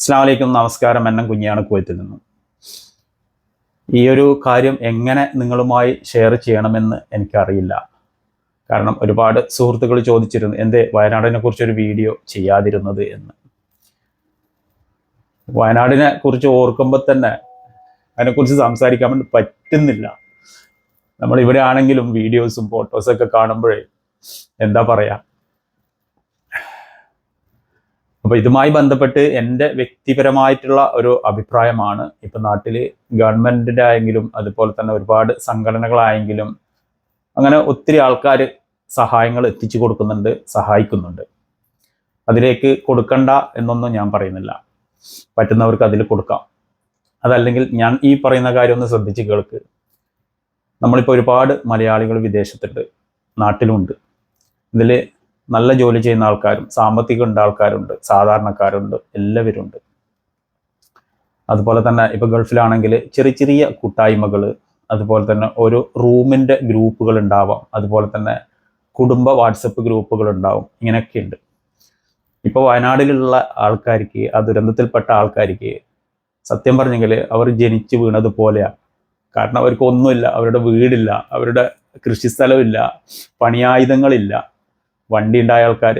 അസ്സാം വലൈക്കും നമസ്കാരം. എണ്ണം കുഞ്ഞിയാണ് കുവൈത്തിൽ നിന്നും. ഈ ഒരു കാര്യം എങ്ങനെ നിങ്ങളുമായി ഷെയർ ചെയ്യണമെന്ന് എനിക്കറിയില്ല. കാരണം ഒരുപാട് സുഹൃത്തുക്കൾ ചോദിച്ചിരുന്നു എന്തേ വയനാടിനെ കുറിച്ചൊരു വീഡിയോ ചെയ്യാതിരുന്നത് എന്ന്. വയനാടിനെ കുറിച്ച് ഓർക്കുമ്പോൾ തന്നെ അതിനെക്കുറിച്ച് സംസാരിക്കാൻ വേണ്ടി പറ്റുന്നില്ല. നമ്മൾ ഇവിടെ ആണെങ്കിലും വീഡിയോസും ഫോട്ടോസൊക്കെ കാണുമ്പോഴേ എന്താ പറയാ അപ്പൊ ഇതുമായി ബന്ധപ്പെട്ട് എന്റെ വ്യക്തിപരമായിട്ടുള്ള ഒരു അഭിപ്രായമാണ്. ഇപ്പൊ നാട്ടിൽ ഗവൺമെന്റിന്റെ ആയെങ്കിലും അതുപോലെ തന്നെ ഒരുപാട് സംഘടനകളായെങ്കിലും അങ്ങനെ ഒത്തിരി ആൾക്കാർ സഹായങ്ങൾ എത്തിച്ചു കൊടുക്കുന്നുണ്ട് സഹായിക്കുന്നുണ്ട്. അതിലേക്ക് കൊടുക്കണ്ട എന്നൊന്നും ഞാൻ പറയുന്നില്ല. പറ്റുന്നവർക്ക് അതിൽ കൊടുക്കാം. അതല്ലെങ്കിൽ ഞാൻ ഈ പറയുന്ന കാര്യം ഒന്ന് ശ്രദ്ധിച്ച് കേൾക്ക്. നമ്മളിപ്പോൾ ഒരുപാട് മലയാളികൾ വിദേശത്തുണ്ട് നാട്ടിലുമുണ്ട്. ഇതിൽ നല്ല ജോലി ചെയ്യുന്ന ആൾക്കാരും സാമ്പത്തികം ഉണ്ട് ആൾക്കാരുണ്ട് സാധാരണക്കാരുണ്ട് എല്ലാവരും ഉണ്ട് അതുപോലെ തന്നെ ഇപ്പൊ ഗൾഫിലാണെങ്കിൽ ചെറിയ ചെറിയ കൂട്ടായ്മകൾ അതുപോലെ തന്നെ ഒരു റൂമിന്റെ ഗ്രൂപ്പുകൾ ഉണ്ടാവാം അതുപോലെ തന്നെ കുടുംബ വാട്സപ്പ് ഗ്രൂപ്പുകൾ ഉണ്ടാവും ഇങ്ങനെയൊക്കെ ഉണ്ട്. ഇപ്പോൾ വയനാടിലുള്ള ആൾക്കാർക്ക് ആ ദുരന്തത്തിൽപ്പെട്ട ആൾക്കാർക്ക് സത്യം പറഞ്ഞെങ്കിൽ അവർ ജനിച്ചു വീണത് പോലെയാണ് കാരണം അവർക്ക് ഒന്നുമില്ല അവരുടെ വീടില്ല അവരുടെ കൃഷിസ്ഥലമില്ല പണിയായുധങ്ങളില്ല വണ്ടി ഉണ്ടായ ആൾക്കാർ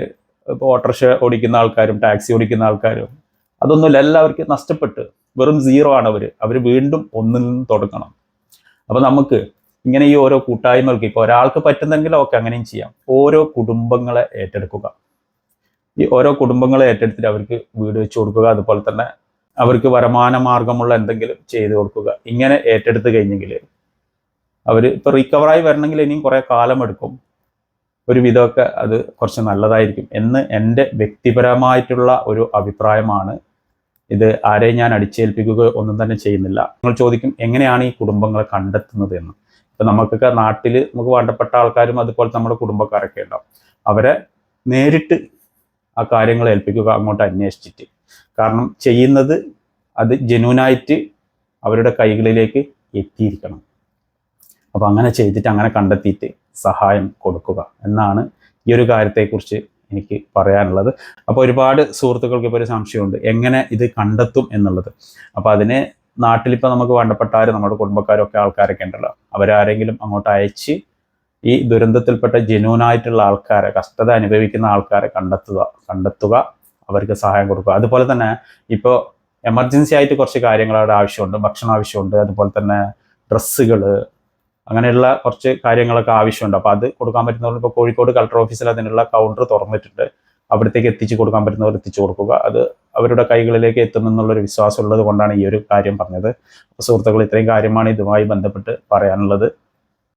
ഇപ്പോൾ ഓട്ടോറിക്ഷ ഓടിക്കുന്ന ആൾക്കാരും ടാക്സി ഓടിക്കുന്ന ആൾക്കാരും അതൊന്നുമില്ല. എല്ലാവർക്കും നഷ്ടപ്പെട്ട് വെറും സീറോ ആണ് അവർ അവർ വീണ്ടും ഒന്നിൽ നിന്ന് തുടങ്ങണം. അപ്പോൾ നമുക്ക് ഇങ്ങനെ ഈ ഓരോ കൂട്ടായ്മകൾക്ക് ഇപ്പോൾ ഒരാൾക്ക് പറ്റുന്നെങ്കിൽ ഒക്കെ അങ്ങനെയും ചെയ്യാം. ഓരോ കുടുംബങ്ങളെ ഏറ്റെടുക്കുക. ഈ ഓരോ കുടുംബങ്ങളെ ഏറ്റെടുത്തിട്ട് അവർക്ക് വീട് വെച്ച് കൊടുക്കുക. അതുപോലെ തന്നെ അവർക്ക് വരുമാന മാർഗമുള്ള എന്തെങ്കിലും ചെയ്തു കൊടുക്കുക. ഇങ്ങനെ ഏറ്റെടുത്ത് കഴിഞ്ഞെങ്കിൽ അവർ ഇപ്പോൾ റിക്കവറായി വരണമെങ്കിൽ ഇനിയും കുറേ കാലമെടുക്കും. ഒരു വിധമൊക്കെ അത് കുറച്ച് നല്ലതായിരിക്കും എന്ന് എന്റെ വ്യക്തിപരമായിട്ടുള്ള ഒരു അഭിപ്രായമാണ്. ഇത് ആരെയും ഞാൻ അടിച്ചേൽപ്പിക്കുക ഒന്നും തന്നെ ചെയ്യുന്നില്ല. നിങ്ങൾ ചോദിക്കും എങ്ങനെയാണ് ഈ കുടുംബങ്ങളെ കണ്ടെത്തുന്നത്? എന്ന്. ഇപ്പം നമുക്കൊക്കെ നാട്ടിൽ നമുക്ക് വേണ്ടപ്പെട്ട ആൾക്കാരും അതുപോലെ നമ്മുടെ കുടുംബക്കാരൊക്കെ ഉണ്ടാവും. അവരെ നേരിട്ട് ആ കാര്യങ്ങൾ ഏൽപ്പിക്കുക അങ്ങോട്ട് അന്വേഷിച്ചിട്ട്. കാരണം ചെയ്യുന്നത് അത് ജനുവിനായിട്ട് അവരുടെ കൈകളിലേക്ക് എത്തിയിരിക്കണം. അപ്പോൾ അങ്ങനെ ചെയ്തിട്ട് അങ്ങനെ കണ്ടെത്തിയിട്ട് സഹായം കൊടുക്കുക എന്നാണ് ഈ ഒരു കാര്യത്തെക്കുറിച്ച് എനിക്ക് പറയാനുള്ളത്. അപ്പോൾ ഒരുപാട് സുഹൃത്തുക്കൾക്ക് ഇപ്പോൾ ഒരു സംശയമുണ്ട്. എങ്ങനെ ഇത് കണ്ടെത്തും എന്നുള്ളത്? അപ്പോൾ അതിന് നാട്ടിലിപ്പോൾ നമുക്ക് വേണ്ടപ്പെട്ടാർ നമ്മുടെ കുടുംബക്കാരും ഒക്കെ ആൾക്കാരൊക്കെ ഉണ്ടല്ലോ. അവരാരെങ്കിലും അങ്ങോട്ട് അയച്ച് ഈ ദുരന്തത്തിൽപ്പെട്ട ജനുവനായിട്ടുള്ള ആൾക്കാരെ കഷ്ടത അനുഭവിക്കുന്ന ആൾക്കാരെ കണ്ടെത്തുക കണ്ടെത്തുക അവർക്ക് സഹായം കൊടുക്കുക. അതുപോലെ തന്നെ ഇപ്പോൾ എമർജൻസി ആയിട്ട് കുറച്ച് കാര്യങ്ങൾ അവിടെ ആവശ്യമുണ്ട്. ഭക്ഷണം ആവശ്യമുണ്ട്. അതുപോലെ തന്നെ ഡ്രസ്സുകൾ അങ്ങനെയുള്ള കുറച്ച് കാര്യങ്ങളൊക്കെ ആവശ്യമുണ്ട്. അപ്പോൾ അത് കൊടുക്കാൻ പറ്റുന്നവർ ഇപ്പോൾ കോഴിക്കോട് കളക്ടർ ഓഫീസിൽ അതിനുള്ള കൗണ്ടർ തുറന്നിട്ടുണ്ട്. അവിടത്തേക്ക് എത്തിച്ചു കൊടുക്കാൻ പറ്റുന്നവർ എത്തിച്ചു കൊടുക്കുക. അത് അവരുടെ കൈകളിലേക്ക് എത്തുമെന്നുള്ളൊരു വിശ്വാസം ഉള്ളത് കൊണ്ടാണ് ഈ ഒരു കാര്യം പറഞ്ഞത്. സുഹൃത്തുക്കൾ ഇത്രയും കാര്യമാണ് ഇതുമായി ബന്ധപ്പെട്ട് പറയാനുള്ളത്.